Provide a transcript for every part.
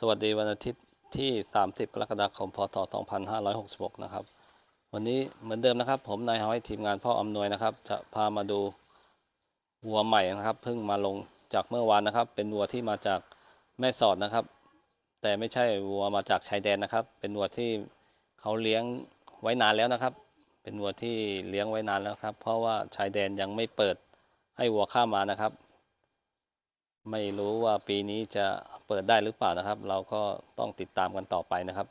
สวัสดีวันอาทิตย์ที่ 30 กรกฎาคม พศ 2566 นะครับ วันนี้เหมือนเดิมนะครับ ผมนายห้อยทีมงานพ่ออำนวยนะครับ จะพามาดูวัวใหม่นะครับเพิ่งมาลงจากเมื่อวานนะครับ เป็นวัวที่มาจากแม่สอดนะครับ แต่ไม่ใช่วัวมาจากชายแดนนะครับ เป็นวัวที่เขาเลี้ยงไว้นานแล้วนะครับ เป็นวัวที่เลี้ยงไว้นานแล้วครับ เพราะว่าชายแดนยังไม่เปิดให้วัวข้ามมานะครับ ไม่รู้ว่าปีนี้จะเปิดได้หรือเปล่านะครับ เราก็ต้องติดตามกันต่อไปนะครับ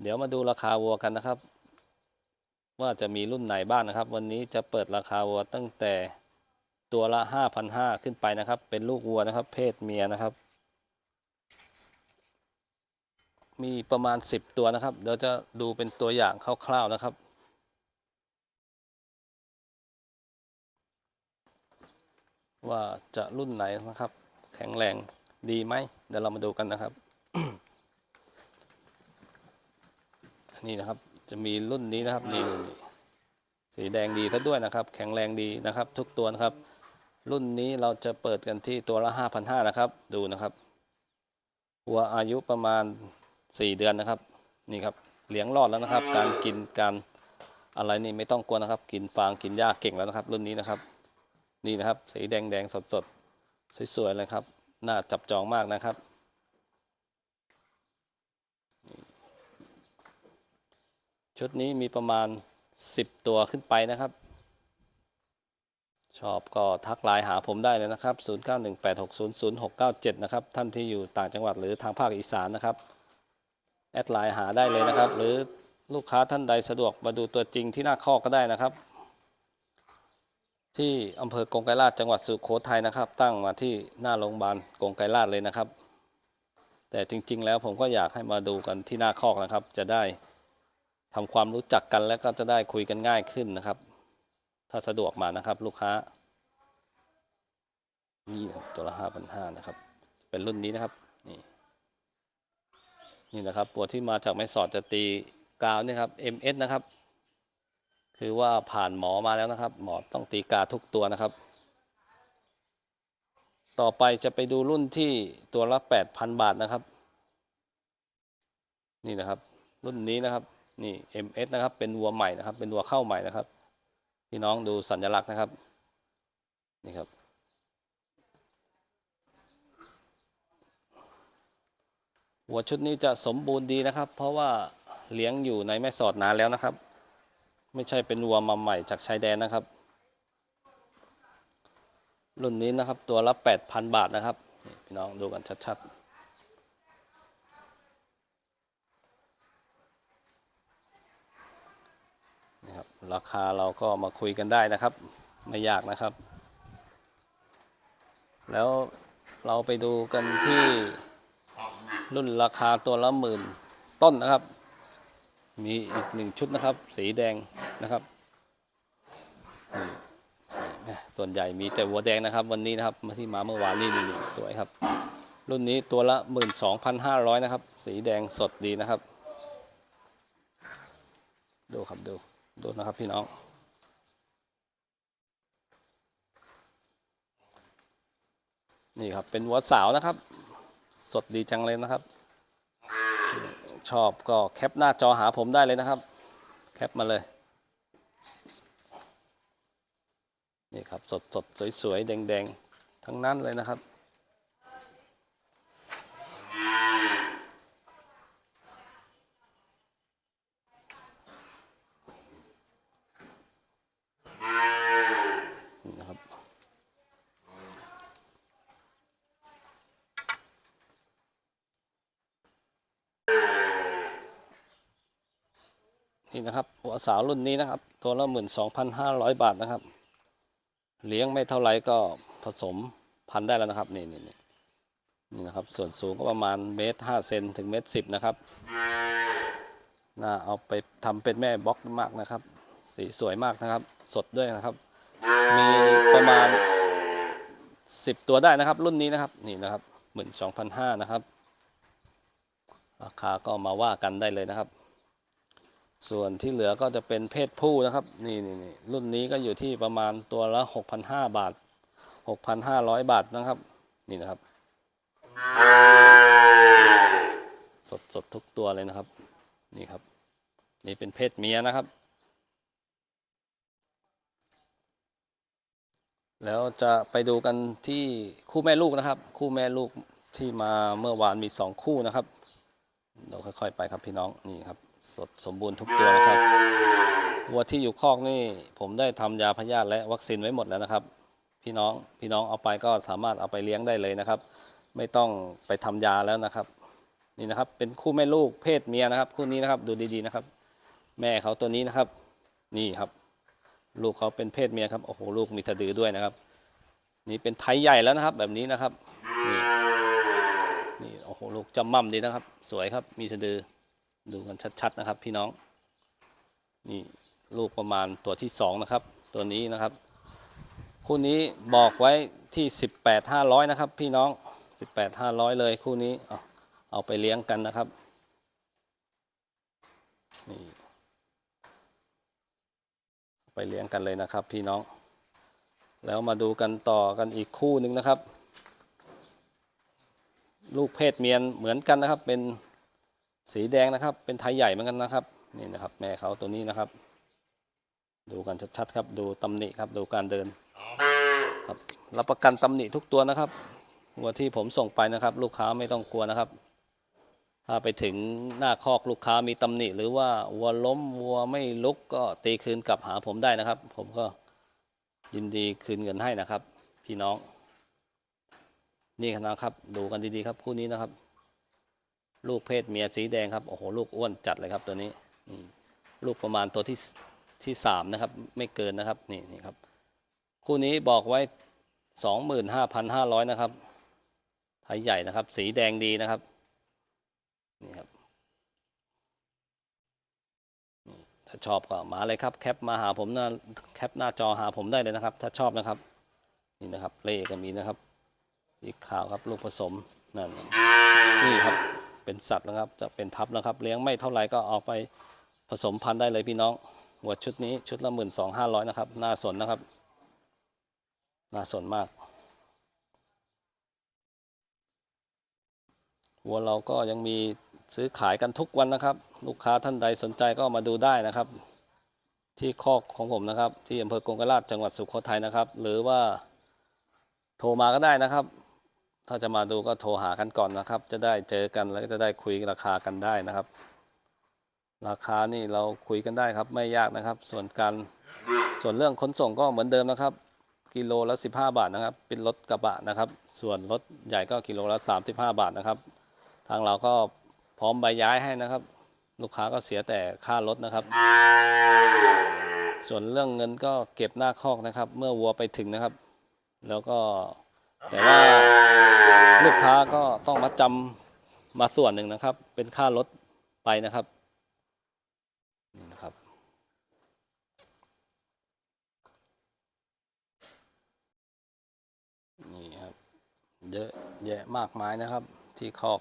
เดี๋ยวมาดูราคาวัวกันนะครับ ว่าจะมีรุ่นไหนบ้างนะครับ วันนี้จะเปิดราคาวัวตั้งแต่ตัวละ 5,500 ขึ้นไปนะครับ เป็นลูกวัวนะครับ เพศเมียนะครับ มีประมาณ 10 ตัวนะครับ เดี๋ยวจะดูเป็นตัวอย่างคร่าวๆนะครับว่าจะรุ่นไหนนะครับ แข็งแรงดีไหมเดี๋ยวเรามาดูกันนะครับนี่นะครับจะมีรุ่นนี้นะครับนี่สีแดงดีซะด้วยนะครับ แข็งแรงดีนะครับ ทุกตัวนะครับ รุ่นนี้เราจะเปิดกันที่ตัวละ5,500นะครับ ดูนะครับวัวอายุประมาณ 4 เดือนนะครับนี่ครับเลี้ยงรอดแล้วนะครับ การกินการอะไรนี่ไม่ต้องกลัวนะครับ กินฟางกินหญ้าเก่งแล้วนะครับ รุ่นนี้นะครับ นี่นะครับ สีแดงแดงสดสดๆ สวยๆเลยครับน่าจับจองมากนะครับ ชุดนี้มีประมาณ 10 ตัวขึ้นไปนะครับ ชอบก็ทักไลน์หาผมได้เลยนะครับ 0918600697 นะครับ ท่านที่อยู่ต่างจังหวัดหรือทางภาคอีสานนะครับ แอดไลน์หาได้เลยนะครับ หรือลูกค้าท่านใดสะดวกมาดูตัวจริงที่หน้าคอกก็ได้นะครับ ที่อำเภอกงไกรลาชจังหวัดสุโขทัยนะครับ ตั้งมาที่หน้าโรงพยาบาลกงไกรลาชเลยนะครับ แต่จริง ๆ แล้วผมก็อยากให้มาดูกันที่หน้าคอกนะครับ จะได้ทำความรู้จักกันแล้วก็จะได้คุยกันง่ายขึ้นนะครับ ถ้าสะดวกมานะครับ ลูกค้า นี่ครับตัวละห้าพันห้านะครับ เป็นรุ่นนี้นะครับ นี่นี่นะครับตัวที่มาจากไม้สอดจะตีกาวนี่ครับ MS นะครับ คือว่าผ่านหมอมาแล้วนะครับ หมอต้องตีกาทุกตัวนะครับ ต่อไปจะไปดูรุ่นที่ตัวละ 8,000 บาทนะครับ นี่นะครับ รุ่นนี้นะครับ นี่ MS นะครับ เป็นวัวใหม่นะครับ เป็นวัวเข้าใหม่นะครับ พี่น้องดูสัญลักษณ์นะครับ นี่ครับ วัวชุดนี้จะสมบูรณ์ดีนะครับ เพราะว่าเลี้ยงอยู่ในแม่สอดนานแล้วนะครับ ไม่ใช่เป็นวัวมาใหม่จากชายแดนนะครับ รุ่นนี้นะครับตัวละ 8,000 บาทนะครับพี่น้องดูกันชัดๆนะครับราคาเราก็มาคุยกันได้นะครับ ไม่ยากนะครับ แล้วเราไปดูกันที่รุ่นราคาตัวละหมื่นต้นนะครับ มีอีกหนึ่งชุดนะครับ สีแดงนะครับ ส่วนใหญ่มีแต่วัวแดงนะครับ วันนี้นะครับมาที่มาเมื่อวานนี่นี่สวยครับ รุ่นนี้ตัวละหมื่นสองพันห้าร้อยนะครับ สีแดงสดดีนะครับ ดูครับดูดูนะครับพี่น้องนี่ครับเป็นวัวสาวนะครับ สดดีจังเลยนะครับ ชอบก็แคปหน้าจอหาผมได้เลยนะครับ แคปมาเลย นี่ครับสดสดสวยๆ แดง ๆ ทั้งนั้นเลยนะครับ นี่นะครับ หัวสาวรุ่นนี้นะครับ ตัวละหมื่นสองพันห้าร้อยบาทนะครับ เลี้ยงไม่เท่าไหรก็ผสมพันได้แล้วนะครับ นี่นี่นี่นี่นะครับ ส่วนสูงก็ประมาณเมตรห้าเซนถึงเมตรสิบนะครับน่าเอาไปทำเป็นแม่บล็อกมากนะครับ สีสวยมากนะครับ สดด้วยนะครับ มีประมาณสิบตัวได้นะครับ รุ่นนี้นะครับ นี่นะครับหมื่นสองพันห้านะครับ ราคาก็มาว่ากันได้เลยนะครับ ส่วนที่เหลือก็จะเป็นเพศผู้นะครับนี่นี่นรุ่นนี้ก็อยู่ที่ประมาณตัวละ 6,500 บาท 6,500 บาทนะครับ นี่นะครับ สดสดทุกตัวเลยนะครับ นี่ครับ นี่เป็นเพศเมียนะครับ แล้วจะไปดูกันที่คู่แม่ลูกนะครับ คู่แม่ลูกที่มาเมื่อวานมีสองคู่นะครับเราค่อยๆไปครับพี่น้องนี่ครับ สดสมบูรณ์ทุกตัวนะครับวัวที่อยู่คอกนี่ผมได้ทำยาพยาธิและวัคซีนไว้หมดแล้วนะครับ พี่น้องพี่น้องเอาไปก็สามารถเอาไปเลี้ยงได้เลยนะครับ ไม่ต้องไปทำยาแล้วนะครับ นี่นะครับเป็นคู่แม่ลูกเพศเมียนะครับ คู่นี้นะครับดูดีๆนะครับ แม่เขาตัวนี้นะครับ นี่ครับ ลูกเขาเป็นเพศเมียครับโอ้โหลูกมีสะดือด้วยนะครับ นี่เป็นไทยใหญ่แล้วนะครับ แบบนี้นะครับนี่โอ้โหลูกจำม่ำดีนะครับ สวยครับมีสะดือ ดูกันชัดๆนะครับ พี่น้อง นี่ลูกประมาณตัวที่สองนะครับ ตัวนี้นะครับ คู่นี้บอกไว้ที่สิบแปดห้าร้อยนะครับ พี่น้องสิบแปดห้าร้อยเลยคู่นี้เอาเอาไปเลี้ยงกันนะครับนี่ไปเลี้ยงกันเลยนะครับ พี่น้อง แล้วมาดูกันต่อกันอีกคู่หนึ่งนะครับ ลูกเพศเมียนเหมือนกันนะครับเป็น สีแดงนะครับ เป็นไทยใหญ่เหมือนกันนะครับนี่นะครับ แม่เขาตัวนี้นะครับ ดูกันชัดๆครับ ดูตำหนิครับ ดูการเดินครับรับประกันตำหนิทุกตัวนะครับวัวที่ผมส่งไปนะครับ ลูกค้าไม่ต้องกลัวนะครับ ถ้าไปถึงหน้าคอกลูกค้ามีตำหนิ หรือว่าวัวล้มวัวไม่ลุกก็ตีคืนกลับหาผมได้นะครับ ผมก็ยินดีคืนเงินให้นะครับ พี่น้อง นี่นะครับ ดูกันดีๆครับคู่นี้นะครับ ลูกเพศเมียสีแดงครับโอ้โหลูกอ้วนจัดเลยครับตัวนี้นี่ลูกประมาณตัวที่ที่สามนะครับ ไม่เกินนะครับนี่นี่ครับ คู่นี้บอกไว้สองหมื่นห้าพันห้าร้อยนะครับไทยใหญ่นะครับ สีแดงดีนะครับนี่ครับถ้าชอบก็มาเลยครับแคปมาหาผมนะแคปหน้าจอหาผมได้เลยนะครับ ถ้าชอบนะครับ นี่นะครับเล่ก็มีนะครับสีขาวครับลูกผสมนั่นนี่ครับ เป็นสัตว์นะครับ จะเป็นทับนะครับ เลี้ยงไม่เท่าไหร่ก็เอาไปผสมพันธุ์ได้เลยพี่น้องหัวชุดนี้ชุดละหมื่นสองห้าร้อยนะครับ น่าสนนะครับ น่าสนมากวัวเราก็ยังมีซื้อขายกันทุกวันนะครับ ลูกค้าท่านใดสนใจก็มาดูได้นะครับ ที่คอกของผมนะครับ ที่อำเภอกงกราชจังหวัดสุโขทัยนะครับ หรือว่าโทรมาก็ได้นะครับ ถ้าจะมาดูก็โทรหากันก่อนนะครับ จะได้เจอกันแล้วก็จะได้คุยราคากันได้นะครับ ราคานี่เราคุยกันได้ครับ ไม่ยากนะครับ ส่วนการส่วนเรื่องขนส่งก็เหมือนเดิมนะครับ กิโลละ 15 บาทนะครับ เป็นรถกระบะนะครับ ส่วนรถใหญ่ก็กิโลละ 35 บาทนะครับ ทางเราก็พร้อมใบย้ายให้นะครับ ลูกค้าก็เสียแต่ค่ารถนะครับ ส่วนเรื่องเงินก็เก็บหน้าคอกนะครับ เมื่อวัวไปถึงนะครับ แล้วก็ แต่ว่าลูกค้าก็ต้องมาจำมาส่วนหนึ่งนะครับ เป็นค่ารถไปนะครับนี่นะครับ นี่ครับ เยอะแยะมากมายนะครับ ที่คอก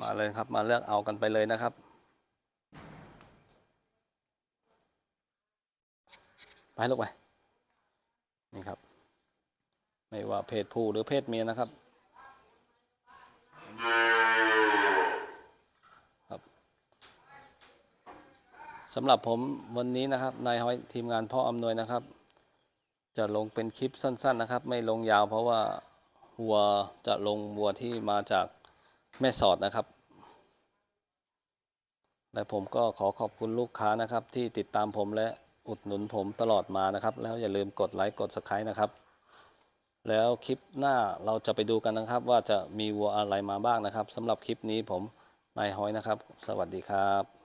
มาเลยครับ มาเลือกเอากันไปเลยนะครับ ไปลูกไปนี่ครับ ไม่ว่าเพศผู้หรือเพศเมียนะครับ ครับสำหรับผมวันนี้นะครับนายห้อยทีมงานพ่ออำนวยนะครับ จะลงเป็นคลิปสั้น ๆ นะครับ ไม่ลงยาวเพราะว่าวัวจะลงวัวที่มาจากแม่สอดนะครับ และผมก็ขอขอบคุณลูกค้านะครับที่ติดตามผมและ อุดหนุนผมตลอดมานะครับ แล้วอย่าลืมกดไลค์กด subscribe นะครับ แล้วคลิปหน้าเราจะไปดูกันนะครับ ว่าจะมีวัวอะไรมาบ้างนะครับสำหรับคลิปนี้ผมนายหอยนะครับ สวัสดีครับ